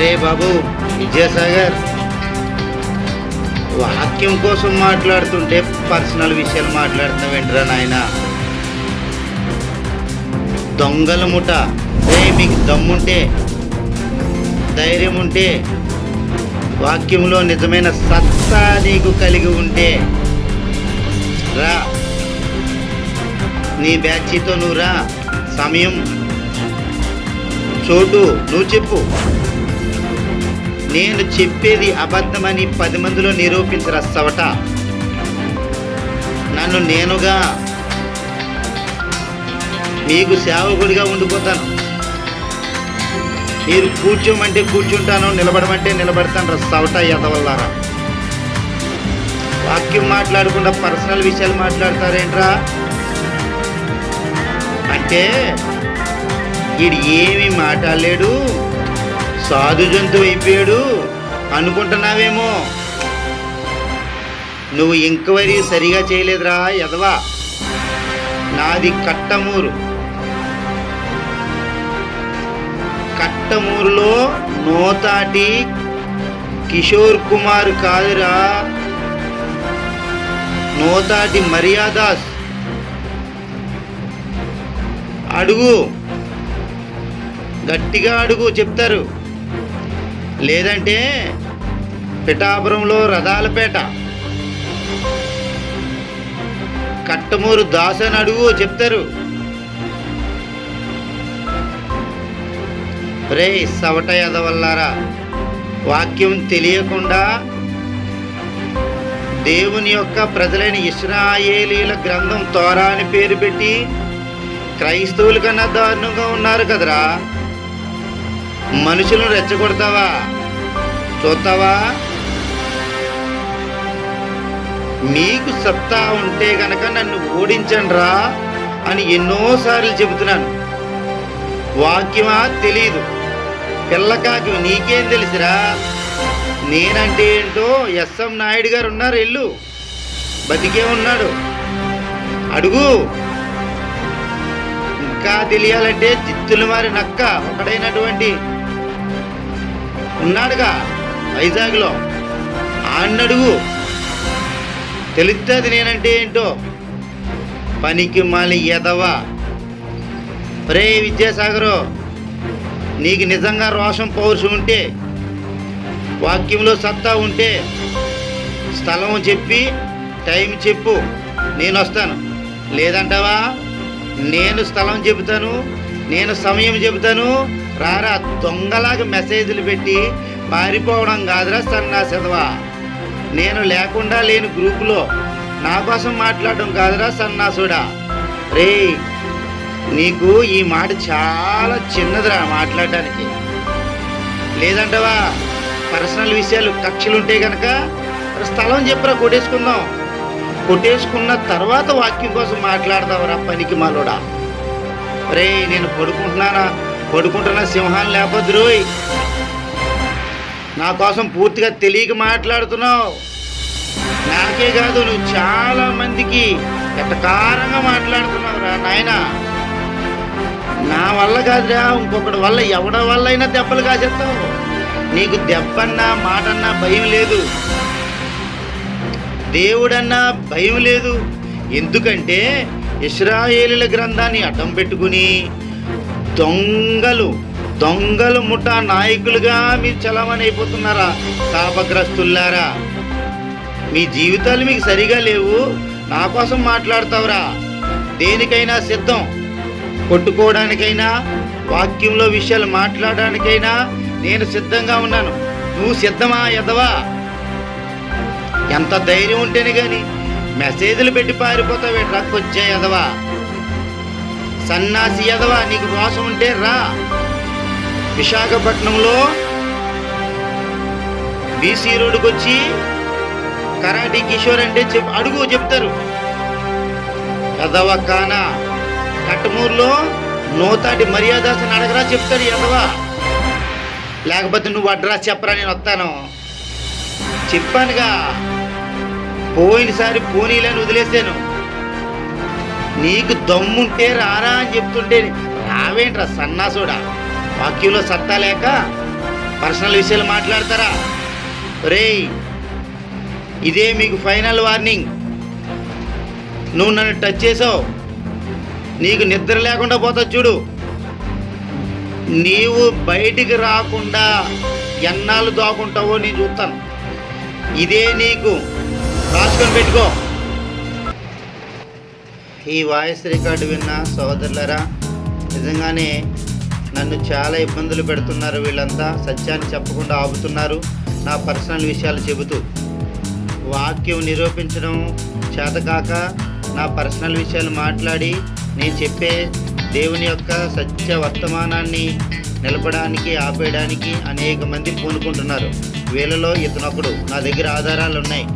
అరే బాబు విజయసాగర్ వాక్యం కోసం మాట్లాడుతుంటే పర్సనల్ విషయాలు మాట్లాడుతున్నావు ఏంట్రా నాయన? దొంగల ముఠ. రే మీకు దమ్ముంటే ధైర్యం ఉంటే వాక్యంలో నిజమైన సత్తా నీకు కలిగి ఉంటే రా. నీ బ్యాచీతో నువ్వు రా. సమయం. చోటు నువ్వు చెప్పు. నేను చెప్పేది అబద్ధమని పది మందిలో నిరూపించరా సవట. నన్ను నేనుగా మీకు సేవకుడిగా ఉండిపోతాను. మీరు కూర్చోమంటే కూర్చుంటాను నిలబడమంటే నిలబడతాను రా సవట ఎదవల్లారా వాక్యం మాట్లాడకుండా పర్సనల్ విషయాలు మాట్లాడతారేంట్రా? అంటే వీడు ఏమి మాట్లాడలేడు. సాధు జంతువు అయిపోయాడు. అనుకుంటున్నావేమో? నువ్వు ఎంక్వైరీ సరిగా చేయలేదురా ఎదవా నాది కట్టమూరు. కట్టమూరులో నోతాటి కిషోర్ కుమార్ కాదురా. నోతాటి మర్యాదాస్ అడుగు. గట్టిగా అడుగు చెప్తారు. లేదంటే పిఠాపురంలో రథాలపేట. కట్టమూరు దాస్ అని అడుగు చెప్తారు. రే సవట ఎదవల్లారా వాక్యం తెలియకుండా దేవుని యొక్క ప్రజలైన ఇస్రాయేలీల గ్రంథం తోరా అని పేరు పెట్టి క్రైస్తవుల కన్నా దారుణంగా ఉన్నారు కదరా. మనుషులను రెచ్చగొడతావా? చూస్తావా? మీకు సత్తా ఉంటే గనక నన్ను ఓడించండ్రా అని ఎన్నోసార్లు చెబుతున్నాను. వాక్యమా తెలీదు. పిల్లకాకి నీకేం తెలుసురా? నేనంటే ఏంటో ఎస్ఎం నాయుడు గారు ఉన్నారు ఇల్లు బతికే ఉన్నాడు. అడుగు. ఇంకా తెలియాలంటే చిత్తులు మారి నక్క ఒకడైనటువంటి ఉన్నాడుగా వైజాగ్లో. ఆన్నడుగు తెలుస్తుంది నేనంటే ఏంటో? పనికి మాలి ఎదవా. రే విద్యాసాగరు నీకు నిజంగా రోషం పౌరుషం ఉంటే వాక్యంలో సత్తా ఉంటే స్థలం చెప్పి టైం చెప్పు నేను వస్తాను. లేదంటావా? నేను స్థలం చెబుతాను నేను సమయం చెబుతాను రారా దొంగలాగా మెసేజ్లు పెట్టి పారిపోవడం కాదురా సన్నాసెదవా. నేను లేకుండా లేని గ్రూపులో నా కోసం మాట్లాడడం కాదురా సన్నాసుడా. రే నీకు ఈ మాట చాలా చిన్నదిరా మాట్లాడడానికి. లేదంటవా పర్సనల్ విషయాలు కక్షలు ఉంటే కనుక స్థలం చెప్పరా కొట్టేసుకుందాం. కొట్టేసుకున్న తర్వాత వాక్యం కోసం మాట్లాడదావరా పనికి మాలోడా. రే నేను పడుకుంటున్నానా? పడుకుంటున్న సింహాన్ని లేకపోద్దు రోయ్. నా కోసం పూర్తిగా తెలియక మాట్లాడుతున్నావు. నాకే కాదు నువ్వు చాలా మందికి ఎట్టకారంగా మాట్లాడుతున్నావు రా నాయనా. నా వల్ల కాదురా ఇంకొకటి వల్ల ఎవడ వల్ల అయినా దెబ్బలు కాసేస్తావు నీకు దెబ్బన్నా మాటన్నా భయం లేదు. దేవుడన్నా భయం లేదు. ఎందుకంటే ఇస్రాయేలుల గ్రంథాన్ని అడ్డం పెట్టుకుని దొంగలు దొంగలు ముఠా నాయకులుగా మీరు చలమని అయిపోతున్నారా? శాపగ్రస్తుల్లారా మీ జీవితాలు మీకు సరిగా లేవు నా కోసం మాట్లాడతావురా. దేనికైనా సిద్ధం. కొట్టుకోవడానికైనా వాక్యంలో విషయాలు మాట్లాడడానికైనా నేను సిద్ధంగా ఉన్నాను. నువ్వు సిద్ధమా ఎదవా ఎంత ధైర్యం ఉంటేనే కానీ మెసేజ్లు పెట్టి పారిపోతావే ట్రక్ వచ్చే ఎదవా సన్నాసి ఎదవా నీకు రోషం ఉంటే రా. విశాఖపట్నంలో బీసీ రోడ్డుకి వచ్చి కరాటి కిషోర్ అంటే చెప్ అడుగు చెప్తారు. ఎదవ కానా కట్టమూరులో నోతాటి మర్యాదాసని అడగరా చెప్తాడు ఎదవా లేకపోతే నువ్వు అడ్రస్ చెప్పరా నేను వస్తాను. చెప్పానుగా పోయినసారి పోనీలని వదిలేసాను నీకు దమ్ముంటే రారా అని చెప్తుంటే రావేంట్రా సన్నాసుడా? వాక్యంలో సత్తా లేక పర్సనల్ విషయాలు మాట్లాడతారా? రేయ్ ఇదే మీకు ఫైనల్ వార్నింగ్. నువ్వు నన్ను టచ్ చేసావు. నీకు నిద్ర లేకుండా పోతుంది చూడు. నీవు బయటికి రాకుండా ఎన్నాళ్ళు దాకుంటావో నేను చూస్తాను. ఇదే నీకు. రాసుకొని పెట్టుకో. ఈ వాయిస్ రికార్డు విన్న సోదరులరా నిజంగానే నన్ను చాలా ఇబ్బందులు పెడుతున్నారు వీళ్ళంతా సత్యాన్ని చెప్పకుండా ఆపుతున్నారు నా పర్సనల్ విషయాలు చెబుతూ. వాక్యం నిరూపించడం చేతకాక నా పర్సనల్ విషయాలు మాట్లాడి నేను చెప్పే దేవుని యొక్క సత్య వర్తమానాన్ని నిలపడానికి ఆపేయడానికి అనేక మంది పూనుకుంటున్నారు. వీళ్ళలో ఇతనొకడు. నా దగ్గర ఆధారాలు ఉన్నాయి